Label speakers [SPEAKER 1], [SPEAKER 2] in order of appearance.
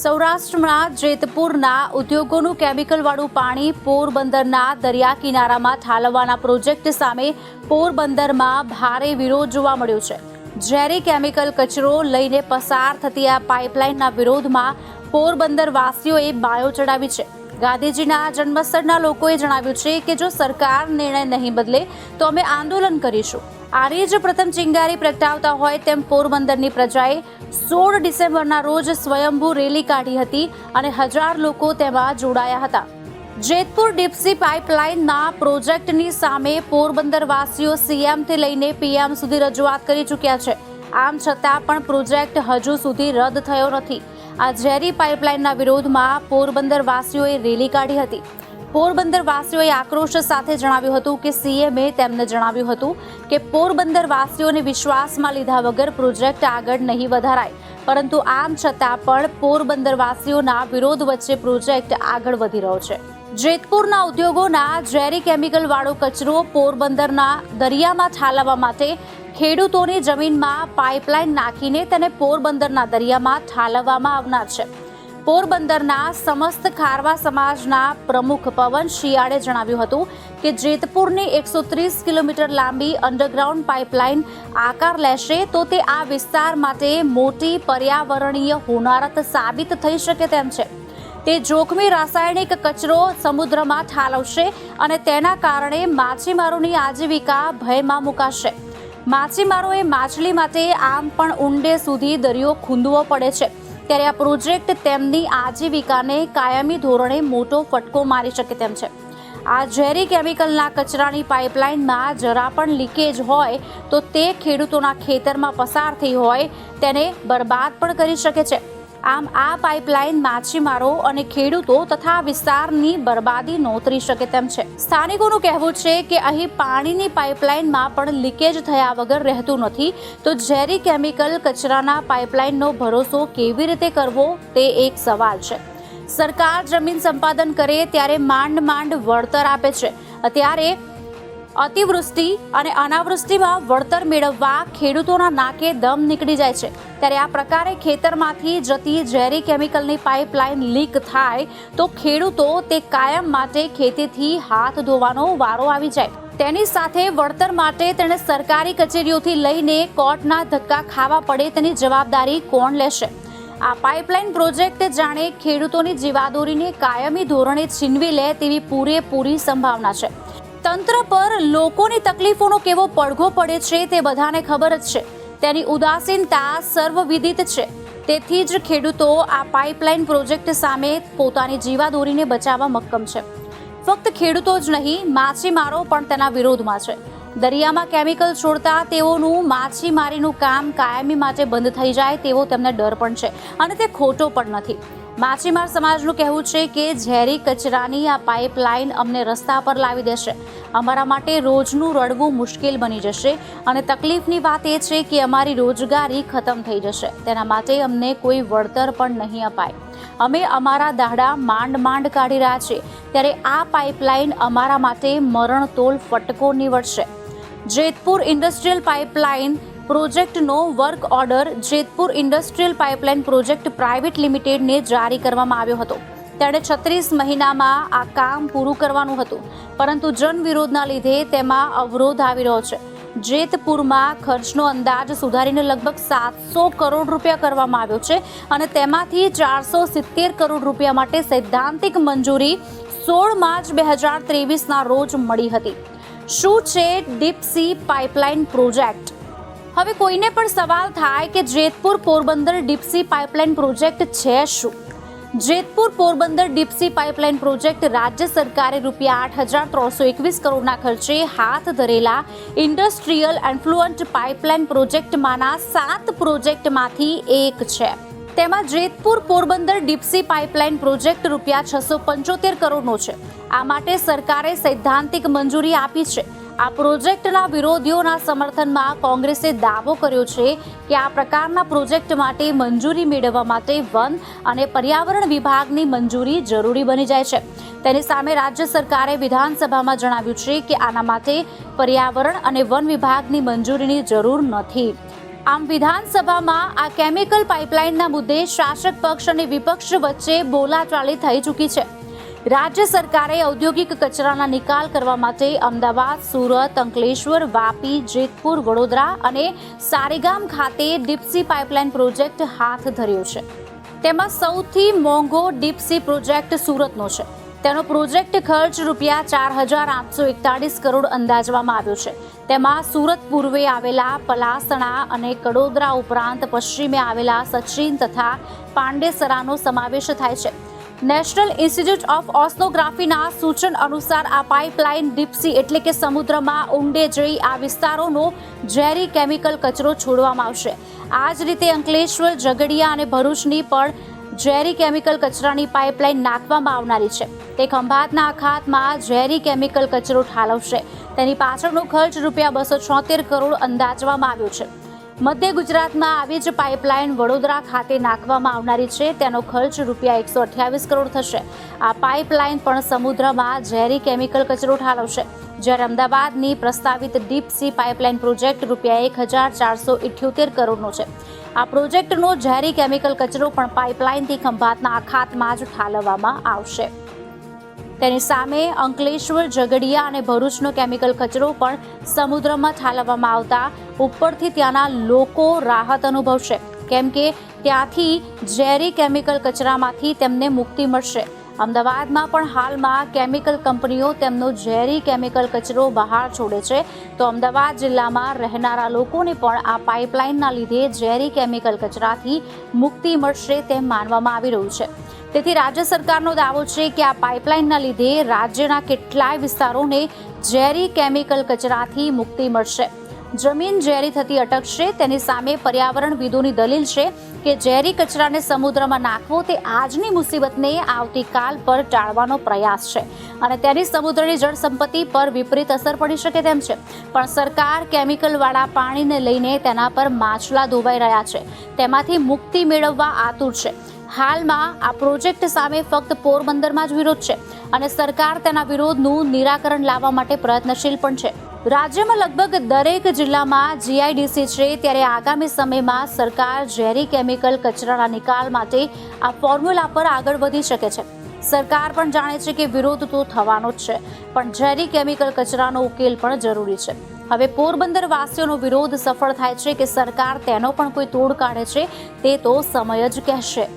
[SPEAKER 1] સૌરાષ્ટ્રના જેતપુરના ઉદ્યોગોનું કેમિકલવાળું પાણી પોરબંદરના દરિયા કિનારામાં ઠાલવવાના પ્રોજેક્ટ સામે પોરબંદરમાં ભારે વિરોધ જોવા મળ્યો છે. ઝેરી કેમિકલ કચરો લઈને પસાર થતી આ પાઇપલાઇનના વિરોધમાં પોરબંદર વાસીઓએ બાયો ચડાવી છે. ગાંધીજીના જન્મસ્થળના લોકોએ જણાવ્યું છે કે જો સરકાર નિર્ણય નહીં બદલે તો અમે આંદોલન કરીશું. આની જ પ્રથમ ચિંગારી પ્રગટાવતા હોય તેમ પોરબંદરની પ્રજાએ સોળ ડિસેમ્બરના રોજ સ્વયંભૂ રેલી કાઢી હતી અને હજાર લોકો તેમાં જોડાયા હતા. જેતપુર ડીપસી પાઇપલાઇનના પ્રોજેક્ટની સામે પોરબંદરવાસીઓ સીએમથી લઈને પીએમ સુધી રજૂઆત કરી ચૂક્યા છે. આમ છતાં પણ પ્રોજેક્ટ હજુ સુધી રદ થયો નથી. આ ઝેરી પાઇપલાઇનના વિરોધમાં પોરબંદરવાસીઓએ રેલી કાઢી હતી. પોરબંદર વાસીઓએ આક્રોશ સાથે જણાવ્યું હતું કે સીએમએ તેમને જણાવ્યું હતું કે પોરબંદર વાસીઓને વિશ્વાસમાં લીધા વગર પ્રોજેક્ટ આગળ નહીં વધારાય. પરંતુ આમ છતાં પણ પોરબંદર વાસીઓના વિરોધ વચ્ચે પ્રોજેક્ટ આગળ વધી રહ્યો છે. જેતપુરના ઉદ્યોગોના ઝેરી કેમિકલ વાળો કચરો પોરબંદરના દરિયામાં ઠાલવવા માટે ખેડૂતોની જમીનમાં પાઇપલાઇન નાખીને તેને પોરબંદરના દરિયામાં ઠાલવવામાં આવનાર છે. પોરબંદરના સમસ્ત ખારવા સમાજના પ્રમુખ પવન શિયાળે જણાવ્યું હતું કે જેતપુરની એકસો ત્રીસ કિલોમીટર લાંબી અંડરગ્રાઉન્ડ પાઇપલાઇન આકાર લેશે તો તે આ વિસ્તાર માટે મોટી પર્યાવરણીય હોનારત સાબિત થઈ શકે તેમ છે. તે જોખમી રાસાયણિક કચરો સમુદ્રમાં ઠાલવશે અને તેના કારણે માછીમારોની આજીવિકા ભયમાં મુકાશે. માછીમારોએ માછલી માટે આમ પણ ઊંડે સુધી દરિયો ખૂંદવો પડે છે. ત્યારે આ પ્રોજેક્ટ તેમની આજીવિકાને કાયમી ધોરણે મોટો ફટકો મારી શકે તેમ છે. આ ઝેરી કેમિકલના કચરાની પાઇપલાઇનમાં જરા પણ લીકેજ હોય તો તે ખેડૂતોના ખેતરમાં પસાર થઈ હોય, તેને બરબાદ પણ કરી શકે છે. આમ આ પાઇપલાઇન માછીમારો અને ખેડૂતો તથા વિસ્તારની બરબાદી નોતરી શકે તેમ છે. સ્થાનિકોનું કહેવું છે કે અહીં પાણીની પાઇપલાઇનમાં પણ લીકેજ થયા વગર રહેતું નથી. તો ઝેરી કેમિકલ કચરાના પાઇપલાઇનનો ભરોસો કેવી રીતે કરવો તે એક સવાલ છે. સરકાર જમીન સંપાદન કરે ત્યારે માંડ માંડ વળતર આપે છે. અત્યારે અતિવૃષ્ટિ અને અનાવૃષ્ટિમાં વળતર મેળવવા ખેડૂતોના નાકે દમ નીકળી જાય છે. ત્યારે આ પ્રકારે ખેતરમાંથી જતી ઝેરી કેમિકલની પાઇપલાઇન લીક થાય તો ખેડૂતો તે કાયમ માટે ખેતીથી હાથ ધોવાનો વારો આવી જાય. તેની સાથે વળતર માટે તેણે સરકારી કચેરીઓથી લઈને કોર્ટના ધક્કા ખાવા પડે તેની જવાબદારી કોણ લેશે? આ પાઇપલાઇન પ્રોજેક્ટ જાણે ખેડૂતોની જીવાદોરીને કાયમી ધોરણે છીનવી લે તેવી પૂરેપૂરી સંભાવના છે. તંત્ર પર લોકોની તકલીફોનો કેવો પડઘો પડે છે તે બધાને ખબર જ છે. તેની ઉદાસીનતા સર્વવિદિત છે. તેથી જ ખેડૂતો આ પાઇપલાઇન પ્રોજેક્ટ સામે પોતાની જીવાદોરીને બચાવવા મક્કમ છે. ફક્ત ખેડૂતો જ નહીં, માછીમારો પણ તેના વિરોધમાં છે. દરિયામાં કેમિકલ છોડતા તેઓનું માછીમારીનું કામ કાયમી માટે બંધ થઈ જાય તેવો તેમને ડર પણ છે અને તે ખોટો પણ નથી. માછીમાર સમાજનું કહેવું છે કે ઝેરી કચરાની આ પાઇપલાઇન અમને રસ્તા પર લાવી દેશે. અમારા માટે રોજનું રડવું મુશ્કેલ બની જશે અને તકલીફની વાત એ છે કે અમારી રોજગારી ખતમ થઈ જશે. તેના માટે અમને કોઈ વળતર પણ નહીં અપાય. અમે અમારા દાડા માંડ માંડ કાઢી રહ્યા છીએ. ત્યારે આ પાઇપલાઇન અમારા માટે મરણતોલ ફટકો નીવડશે. જેતપુર ઇન્ડસ્ટ્રીયલ પાઇપલાઇન પ્રોજેક્ટનો work order Jetpur industrial pipeline project private લિમિટેડને જારી કરવામાં આવ્યો હતો. તેણે છત્રીસ મહિનામાં આ કામ પૂરું કરવાનું હતું, પરંતુ જનવિરોધના લીધે તેમાં અવરોધ આવી રહ્યો છે. જેતપુરમાં ખર્ચનો અંદાજ સુધારીને લગભગ સાતસો કરોડ રૂપિયા કરવામાં આવ્યો છે અને તેમાંથી ચારસો સિત્તેર કરોડ રૂપિયા માટે સૈદ્ધાંતિક મંજૂરી સોળ માર્ચ બે હજાર ત્રેવીસના રોજ મળી હતી. શું છે ડીપસી પાઇપલાઇન પ્રોજેક્ટ? હવે કોઈને પણ સવાલ થાય કે Jetpur Porbandar deep sea pipeline project છે શું? Jetpur Porbandar deep sea pipeline project રાજ્ય સરકારે રૂપિયા આઠ હજાર ત્રણસો એકવીસ કરોડના ખર્ચે હાથ ધરેલા ઇન્ડસ્ટ્રીયલ એન્ફ્લુઅન્ટ પાઇપલાઇન પ્રોજેક્ટમાંના સાત પ્રોજેક્ટમાંથી એક છે. તેમાં Jetpur Porbandar deep sea pipeline project રૂપિયા છસો પંચોતેર કરોડનો છે. આ માટે સરકારે સૈદ્ધાંતિક મંજૂરી આપી છે. આ પ્રોજેક્ટના વિરોધીઓના સમર્થનમાં કોંગ્રેસે દાવો કર્યો છે કે આ પ્રકારના પ્રોજેક્ટ માટે મંજૂરી મેળવવા માટે વન અને પર્યાવરણ વિભાગની મંજૂરી જરૂરી બની જાય છે. તેની સામે રાજ્ય સરકારે વિધાનસભામાં જણાવ્યું છે કે આના માટે પર્યાવરણ અને વન વિભાગની મંજૂરીની જરૂર નથી. આમ વિધાનસભામાં આ કેમિકલ પાઇપલાઇનના મુદ્દે શાસક પક્ષ અને વિપક્ષ વચ્ચે બોલાચાલી થઈ ચૂકી છે. રાજ્ય સરકારે ઔદ્યોગિક કચરાના નિકાલ કરવા માટે અમદાવાદ, સુરત, અંકલેશ્વર, વાપી, જેતપુર, વડોદરા અને સારેગામ ખાતે ડીપસી પાઇપલાઇન પ્રોજેક્ટ હાથ ધર્યો છે. તેમાં સૌથી મોંઘો ડીપસી પ્રોજેક્ટ સુરતનો છે. તેનો પ્રોજેક્ટ ખર્ચ રૂપિયા ચાર હજાર આઠસો એકતાળીસ કરોડ અંદાજવામાં આવ્યો છે. તેમાં સુરત પૂર્વે આવેલા પલાસણા અને કડોદરા ઉપરાંત પશ્ચિમે આવેલા સચિન તથા પાંડેસરાનો સમાવેશ થાય છે. નેશનલ ઇન્સ્ટિટ્યૂટ ઓફ ઓસ્નોગ્રાફીના સૂચન અનુસાર આ પાઇપલાઇન ડીપસી એટલે કે સમુદ્રમાં ઊંડે જઈ આ વિસ્તારોનો ઝેરી કેમિકલ કચરો છોડવામાં આવશે. આ જ રીતે અંકલેશ્વર, ઝઘડિયા અને ભરૂચની પણ ઝેરી કેમિકલ કચરાની પાઇપલાઇન નાખવામાં આવનારી છે. તે ખંભાતના અખાતમાં ઝેરી કેમિકલ કચરો ઠાલવશે. તેની પાછળનો ખર્ચ રૂપિયા બસો છોતેર કરોડ અંદાજવામાં આવ્યો છે. મધ્ય ગુજરાતમાં આવી જ પાઇપલાઇન વડોદરા ખાતે નાખવામાં આવનારી છે. તેનો ખર્ચ રૂપિયા એકસો અઠ્યાવીસ કરોડ થશે. આ પાઇપલાઇન પણ સમુદ્રમાં ઝેરી કેમિકલ કચરો ઠાલવશે. જ્યારે અમદાવાદની પ્રસ્તાવિત ડીપ સી પાઇપલાઇન પ્રોજેક્ટ રૂપિયા એક હજાર ચારસો ઇઠ્યોતેર કરોડનો છે. આ પ્રોજેક્ટનો ઝેરી કેમિકલ કચરો પણ પાઇપલાઇનથી ખંભાતના અખાતમાં જ ઠાલવવામાં આવશે. તેની સામે અંકલેશ્વર, ઝઘડિયા અને ભરૂચનો કેમિકલ કચરો પણ સમુદ્રમાં ઠાલવવામાં આવતા. ઉપરથી ત્યાંના લોકો રાહત અનુભવશે. કેમ કે ત્યાંથી ઝેરી કેમિકલ કચરામાંથી તેમને મુક્તિ મળશે. અમદાવાદમાં પણ હાલમાં કેમિકલ કંપનીઓ તેમનો ઝેરી કેમિકલ કચરો બહાર છોડે છે. તો અમદાવાદ જિલ્લામાં રહેનારા લોકોને પણ આ પાઇપલાઇનના લીધે ઝેરી કેમિકલ કચરાથી મુક્તિ મળશે તેમ માનવામાં આવી રહ્યું છે. તેથી રાજ્ય સરકારનો દાવો છે કે આ પાઇપલાઇનના લીધે રાજ્યના કેટલાય વિસ્તારોને ઝેરી કેમિકલ કચરાથી મુક્તિ મળશે. જમીન ઝેરી થતી અટકશે, તેની સામે પર્યાવરણવિદોની દલીલ છે કે ઝેરી કચરાને સમુદ્રમાં નાખવો તે આજની મુસીબતને આવતીકાલ પર ટાળવાનો પ્રયાસ છે અને તેની સમુદ્રની જળ સંપત્તિ પર વિપરીત અસર પડી શકે તેમ છે. પણ સરકાર કેમિકલવાળા પાણીને લઈને તેના પર માછલા ધોવાઈ રહ્યા છે. તેમાંથી મુક્તિ મેળવવા આતુર છે. હાલમાં આ પ્રોજેક્ટ સામે ફક્ત પોરબંદરમાં જ વિરોધ છે અને સરકાર તેના વિરોધનું નિરાકરણ લાવવા માટે પ્રયત્નશીલ પણ છે. રાજ્યમાં લગભગ દરેક જિલ્લામાં જીઆઈડીસી છે, ત્યારે આગામી સમયમાં સરકાર ઝેરી કેમિકલ કચરાના નિકાલ માટે આ ફોર્મ્યુલા પર આગળ વધી શકે છે. સરકાર પણ જાણે છે કે વિરોધ તો થવાનો જ છે, પણ ઝેરી કેમિકલ કચરાનો ઉકેલ પણ જરૂરી છે. હવે પોરબંદર વાસીઓનો વિરોધ સફળ થાય છે કે સરકાર તેનો પણ કોઈ તોડ કાઢે છે, તે તો સમય જ કહેશે.